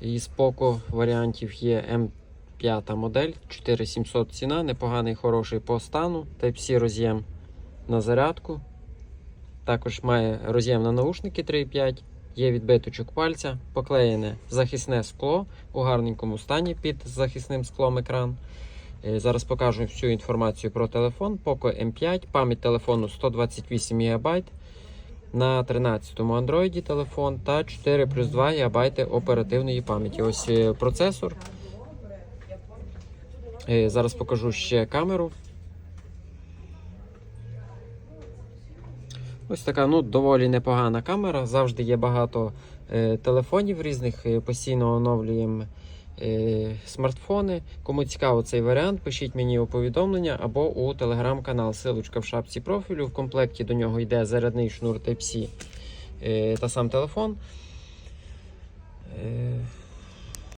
Із Poco варіантів є М5 модель, 4700 ціна, непоганий, хороший по стану. Type-C роз'єм на зарядку. Також має роз'єм на наушники 3.5, є відбиточок пальця, поклеєне захисне скло у гарненькому стані під захисним склом екран. Е, Зараз покажу всю інформацію про телефон. Poco M5, пам'ять телефону 128 ГБ. На 13-му Android телефон та 4 плюс 2 ГБ оперативної пам'яті. Ось е, процесор. Е, Зараз покажу ще камеру. Ось така ну, доволі непогана камера. Завжди є багато е, телефонів різних, е, постійно оновлюємо смартфони. Кому цікаво цей варіант, пишіть мені у повідомлення або у телеграм-канал. Силочка в шапці профілю. В комплекті до нього йде зарядний шнур Type-C е, та сам телефон. Е,